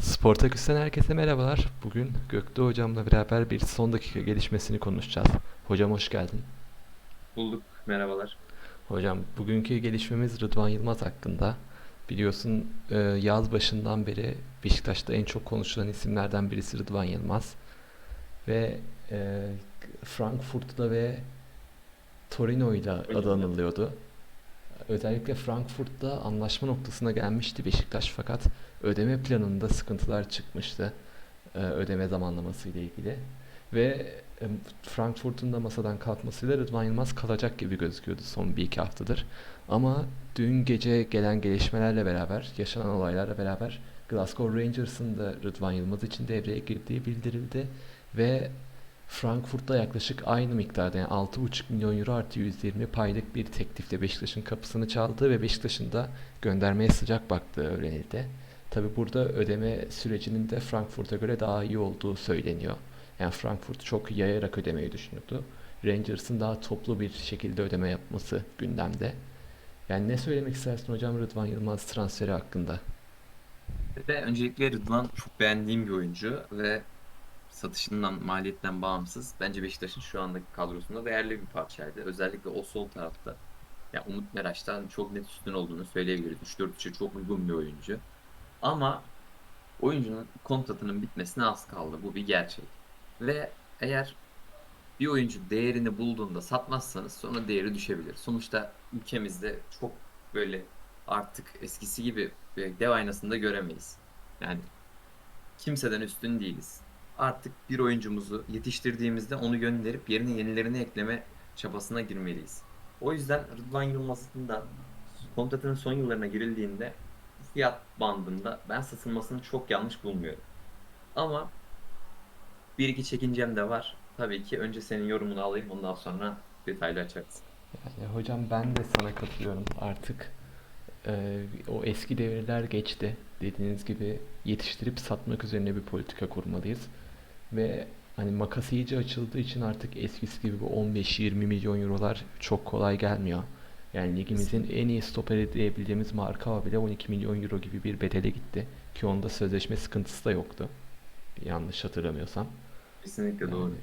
Sportaküs'ten herkese merhabalar. Bugün Göktuğ hocamla beraber bir son dakika gelişmesini konuşacağız. Hocam hoş geldin. Bulduk. Merhabalar. Hocam bugünkü gelişmemiz Rıdvan Yılmaz hakkında. Biliyorsun e, yaz başından beri Beşiktaş'ta en çok konuşulan isimlerden birisi Rıdvan Yılmaz. Ve e, Frankfurt'la ve Torino'yla adı anılıyordu. Özellikle Frankfurt'ta anlaşma noktasına gelmişti Beşiktaş fakat ödeme planında sıkıntılar çıkmıştı e, ödeme zamanlaması ile ilgili ve e, Frankfurt'un da masadan kalkmasıyla Rıdvan Yılmaz kalacak gibi gözüküyordu son bir iki haftadır. Ama dün gece gelen gelişmelerle beraber, yaşanan olaylarla beraber Glasgow Rangers'ın da Rıdvan Yılmaz için devreye girdiği bildirildi ve Frankfurt'ta yaklaşık aynı miktarda yani 6,5 milyon euro artı 120 paylık bir teklifle Beşiktaş'ın kapısını çaldı ve Beşiktaş'ın da göndermeye sıcak baktığı öğrenildi. Tabi burada ödeme sürecinin de Frankfurt'a göre daha iyi olduğu söyleniyor. Yani Frankfurt çok yayarak ödemeyi düşünüyordu. Rangers'ın daha toplu bir şekilde ödeme yapması gündemde. Yani ne söylemek istersin hocam Rıdvan Yılmaz transferi hakkında? Ve öncelikle Rıdvan çok beğendiğim bir oyuncu ve satışından, maliyetten bağımsız bence Beşiktaş'ın şu andaki kadrosunda değerli bir parçaydı. Özellikle o sol tarafta. Ya Umut Meraş'tan çok net üstün olduğunu söyleyebiliriz. 3-4-3'e çok uygun bir oyuncu. Ama oyuncunun kontratının bitmesine az kaldı. Bu bir gerçek. Ve eğer bir oyuncu değerini bulduğunda satmazsanız sonra değeri düşebilir. Sonuçta ülkemizde çok böyle artık eskisi gibi dev aynasında göremeyiz. Yani kimseden üstün değiliz. Artık bir oyuncumuzu yetiştirdiğimizde onu gönderip yerine yenilerini ekleme çabasına girmeliyiz. O yüzden Rıdvan Yılmaz'ın da kontratının son yıllarına girildiğinde fiyat bandında ben satılmasını çok yanlış bulmuyorum. Ama bir iki çekincem de var. Tabii ki önce senin yorumunu alayım ondan sonra detaylı açarız. Yani hocam ben de sana katılıyorum. Artık e, o eski devirler geçti. Dediğiniz gibi yetiştirip satmak üzerine bir politika kurmalıyız. Ve hani makas iyice açıldığı için artık eskisi gibi bu 15-20 milyon eurolar çok kolay gelmiyor. Yani ligimizin en iyi stoper diyebileceğimiz marka bile 12 milyon euro gibi bir bedele gitti. Ki onda sözleşme sıkıntısı da yoktu. Yanlış hatırlamıyorsam. Kesinlikle doğru.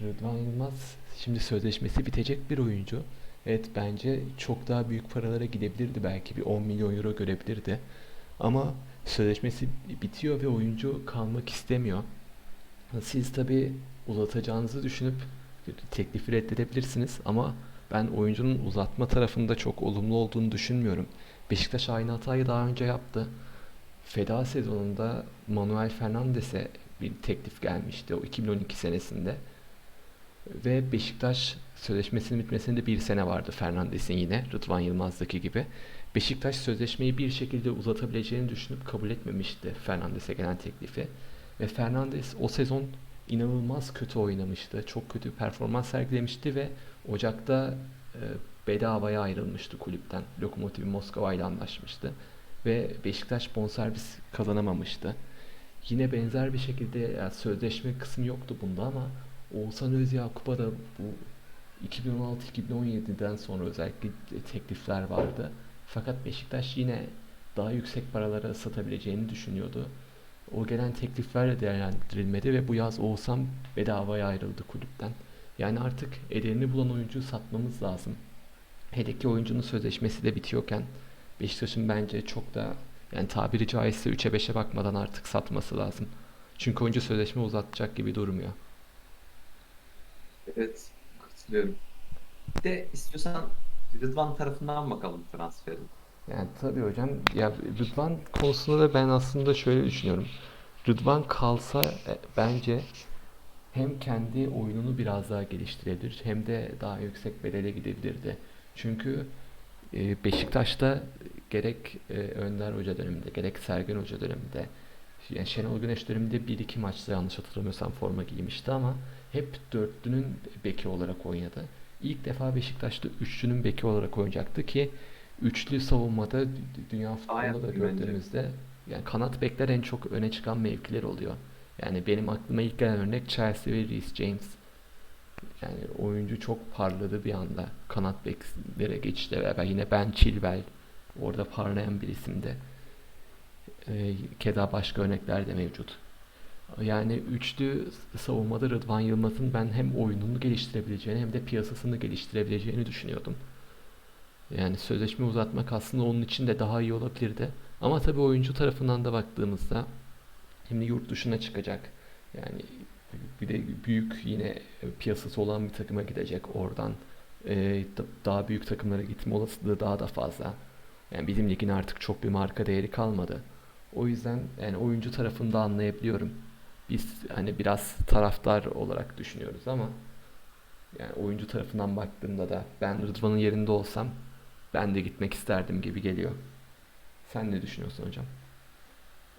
Yani Rıdvan Yılmaz şimdi sözleşmesi bitecek bir oyuncu. Evet bence çok daha büyük paralara gidebilirdi belki bir 10 milyon euro görebilirdi. Ama sözleşmesi bitiyor ve oyuncu kalmak istemiyor. Siz tabii uzatacağınızı düşünüp teklifi reddedebilirsiniz ama ben oyuncunun uzatma tarafında çok olumlu olduğunu düşünmüyorum. Beşiktaş aynı hatayı daha önce yaptı. Feda sezonunda Manuel Fernandes'e bir teklif gelmişti o 2012 senesinde. Ve Beşiktaş sözleşmesinin bitmesinde bir sene vardı Fernandes'in yine Rıdvan Yılmaz'daki gibi. Beşiktaş sözleşmeyi bir şekilde uzatabileceğini düşünüp kabul etmemişti Fernandes'e gelen teklifi. Ve Fernandes o sezon inanılmaz kötü oynamıştı. Çok kötü performans sergilemişti ve Ocak'ta e, bedavaya ayrılmıştı kulüpten. Lokomotiv Moskova ile anlaşmıştı. Ve Beşiktaş bonservis kazanamamıştı. Yine benzer bir şekilde yani sözleşme kısmı yoktu bunda ama Oğuzhan Özyakup'a da bu 2016-2017'den sonra özellikle teklifler vardı. Fakat Beşiktaş yine daha yüksek paralara satabileceğini düşünüyordu. O gelen tekliflerle değerlendirilmedi ve bu yaz Oğuzhan bedavaya ayrıldı kulüpten. Yani artık ederini bulan oyuncuyu satmamız lazım. Hele ki oyuncunun sözleşmesi de bitiyorken Beşiktaş'ın bence çok da yani tabiri caizse 3'e 5'e bakmadan artık satması lazım. Çünkü oyuncu sözleşme uzatacak gibi durmuyor. Evet, katılıyorum. Bir de istiyorsan Rıdvan tarafından bakalım transferin. Yani tabii hocam ya Rıdvan konusunda da ben aslında şöyle düşünüyorum. Rıdvan kalsa e, bence hem kendi oyununu biraz daha geliştirebilir hem de daha yüksek bedele gidebilirdi. Çünkü e, Beşiktaş'ta gerek e, Önder Hoca döneminde gerek Sergen Hoca döneminde yani Şenol Güneş döneminde bir iki maçta yanlış hatırlamıyorsam forma giymişti ama hep dörtlünün beki olarak oynadı. İlk defa Beşiktaş'ta üçlünün beki olarak oynayacaktı ki üçlü savunmada dü- dünya futbolunda da gördüğümüzde yani kanat bekler en çok öne çıkan mevkiler oluyor. Yani benim aklıma ilk gelen örnek Chelsea ve Reece James. Yani oyuncu çok parladı bir anda. Kanat beklere geçişle beraber yine Ben Chilwell orada parlayan bir isimdi. E, keza başka örnekler de mevcut. Yani üçlü savunmada Rıdvan Yılmaz'ın ben hem oyununu geliştirebileceğini hem de piyasasını geliştirebileceğini düşünüyordum. Yani sözleşme uzatmak aslında onun için de daha iyi olabilirdi. Ama tabii oyuncu tarafından da baktığımızda şimdi yurt dışına çıkacak. Yani bir de büyük yine piyasası olan bir takıma gidecek oradan. e, da- daha büyük takımlara gitme olasılığı daha da fazla. Yani bizim ligin artık çok bir marka değeri kalmadı. O yüzden yani oyuncu tarafını da anlayabiliyorum. Biz hani biraz taraftar olarak düşünüyoruz ama yani oyuncu tarafından baktığımda da ben Rıdvan'ın yerinde olsam ben de gitmek isterdim gibi geliyor. Sen ne düşünüyorsun hocam?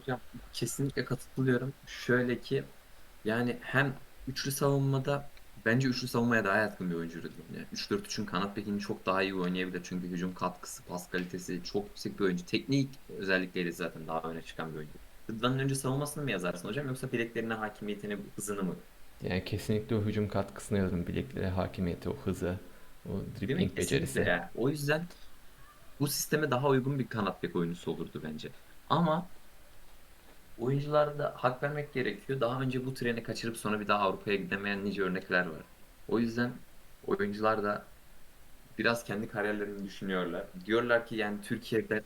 Hocam kesinlikle katılıyorum. Şöyle ki yani hem üçlü savunmada bence üçlü savunmaya daha yatkın bir oyuncu Rıdvan. Yani 3-4-3'ün kanat bekini çok daha iyi oynayabilir. Çünkü hücum katkısı, pas kalitesi çok yüksek bir oyuncu. Teknik özellikleri zaten daha öne çıkan bir oyuncu. Rıdvan'ın önce savunmasını mı yazarsın hocam yoksa bileklerine hakimiyetini, hızını mı? Yani kesinlikle o hücum katkısını yazarım. Bileklere hakimiyeti, o hızı, o dribbling becerisi. ya. O yüzden bu sisteme daha uygun bir kanat bek oyuncusu olurdu bence. Ama oyunculara da hak vermek gerekiyor. Daha önce bu treni kaçırıp sonra bir daha Avrupa'ya gidemeyen nice örnekler var. O yüzden oyuncular da biraz kendi kariyerlerini düşünüyorlar. Diyorlar ki yani Türkiye'de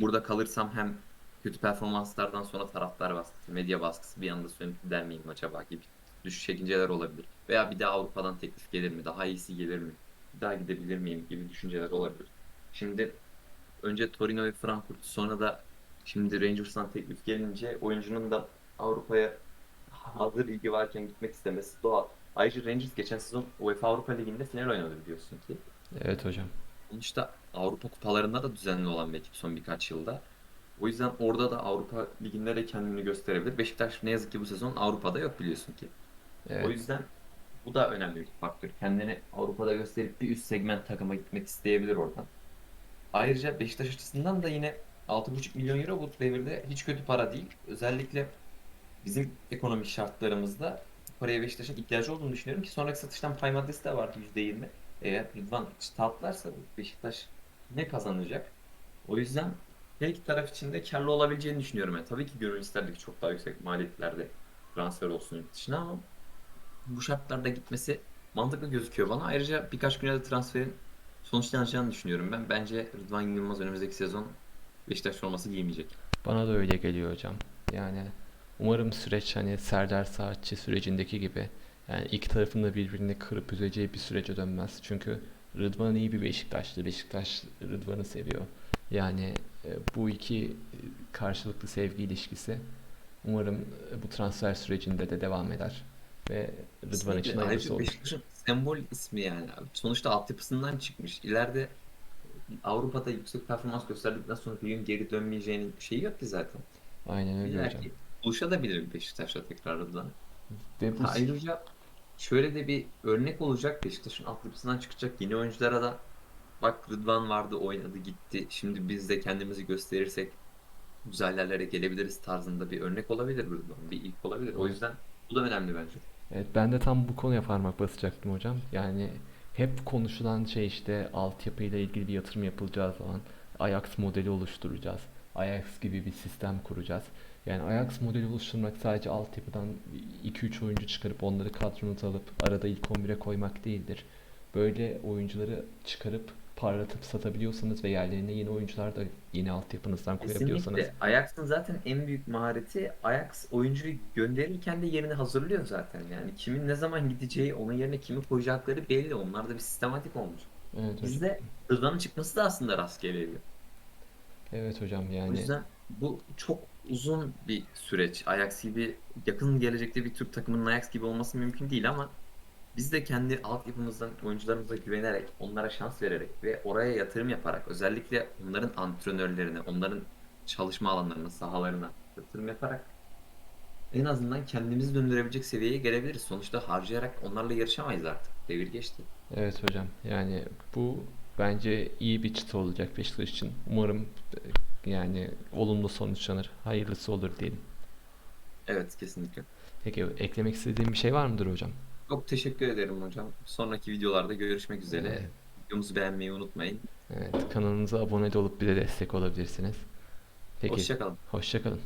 burada kalırsam hem kötü performanslardan sonra taraftar baskısı, medya baskısı bir anda sönüp gider miyim acaba gibi düşüş olabilir. Veya bir daha Avrupa'dan teklif gelir mi? Daha iyisi gelir mi? Bir daha gidebilir miyim gibi düşünceler olabilir. Şimdi önce Torino ve Frankfurt sonra da şimdi Rangers'tan teklif gelince oyuncunun da Avrupa'ya hazır ilgi varken gitmek istemesi doğal. Ayrıca Rangers geçen sezon UEFA Avrupa Ligi'nde final oynadı biliyorsun ki. Evet hocam. Sonuçta Avrupa kupalarında da düzenli olan bir ekip son birkaç yılda. O yüzden orada da Avrupa Ligi'nde de kendini gösterebilir. Beşiktaş ne yazık ki bu sezon Avrupa'da yok biliyorsun ki. O Evet. yüzden bu da önemli bir faktör. Kendini Avrupa'da gösterip bir üst segment takıma gitmek isteyebilir oradan. Ayrıca Beşiktaş açısından da yine 6,5 milyon euro bu devirde hiç kötü para değil. Özellikle bizim ekonomik şartlarımızda paraya Beşiktaş'ın ihtiyacı olduğunu düşünüyorum ki sonraki satıştan pay maddesi de var %20. Eğer Rıdvan çıtlatlarsa Beşiktaş ne kazanacak? O yüzden her iki taraf için de karlı olabileceğini düşünüyorum. Yani tabii ki gönül isterdik çok daha yüksek maliyetlerde transfer olsun yurt dışına ama bu şartlarda gitmesi mantıklı gözüküyor bana. Ayrıca birkaç güne transferin sonuçlanacağını düşünüyorum ben. Bence Rıdvan Yılmaz önümüzdeki sezon Beşiktaş forması giymeyecek. Bana da öyle geliyor hocam. Yani umarım süreç hani Serdar Saatçi sürecindeki gibi yani iki tarafın da birbirini kırıp üzeceği bir sürece dönmez. Çünkü Rıdvan iyi bir Beşiktaşlı. Beşiktaş Rıdvan'ı seviyor. Yani e, bu iki e, karşılıklı sevgi ilişkisi umarım e, bu transfer sürecinde de devam eder. Ve Rıdvan için Kesinlikle. hayırlısı olur. Beşiktaş'ın sembol ismi yani. Sonuçta altyapısından çıkmış. İleride Avrupa'da yüksek performans gösterdikten sonra bir gün geri dönmeyeceğinin şeyi yok ki zaten. Aynen öyle İlla hocam. ki buluşabilir Beşiktaş'la tekrar Rıdvan. Ve bu Ayrıca şöyle de bir örnek olacak Beşiktaş'ın altyapısından çıkacak yeni oyunculara da bak Rıdvan vardı oynadı gitti şimdi biz de kendimizi gösterirsek güzel yerlere gelebiliriz tarzında bir örnek olabilir Rıdvan bir ilk olabilir o yüzden bu da önemli bence. Evet ben de tam bu konuya parmak basacaktım hocam. Yani hep konuşulan şey işte altyapıyla ilgili bir yatırım yapılacağı zaman Ajax modeli oluşturacağız. Ajax gibi bir sistem kuracağız. Yani Ajax modeli oluşturmak sadece altyapıdan 2-3 oyuncu çıkarıp onları kadronuza alıp arada ilk 11'e koymak değildir. Böyle oyuncuları çıkarıp parlatıp satabiliyorsanız ve yerlerine yeni oyuncular da yeni altyapınızdan koyabiliyorsanız Kesinlikle Ajax'ın zaten en büyük mahareti Ajax oyuncuyu gönderirken de yerini hazırlıyor zaten yani kimin ne zaman gideceği onun yerine kimi koyacakları belli onlarda bir sistematik olmuş. evet. Bizde Rıdvan'ın çıkması da aslında rastgele geliyor. Evet hocam O yani yüzden bu çok uzun bir süreç. Ajax gibi yakın gelecekte bir Türk takımının Ajax gibi olması mümkün değil ama biz de kendi altyapımızdan oyuncularımıza güvenerek, onlara şans vererek ve oraya yatırım yaparak özellikle onların antrenörlerine, onların çalışma alanlarına, sahalarına yatırım yaparak en azından kendimizi döndürebilecek seviyeye gelebiliriz. Sonuçta harcayarak onlarla yarışamayız artık. Devir geçti. Evet hocam yani bu bence iyi bir çıta olacak Beşiktaş için. Umarım yani olumlu sonuçlanır. Hayırlısı olur diyelim. Evet kesinlikle. Peki eklemek istediğim bir şey var mıdır hocam? Çok teşekkür ederim hocam. Sonraki videolarda görüşmek üzere. Evet. Videomuzu beğenmeyi unutmayın. Evet, kanalımıza abone olup bize destek olabilirsiniz. Peki. Hoşçakalın. Hoşça kalın.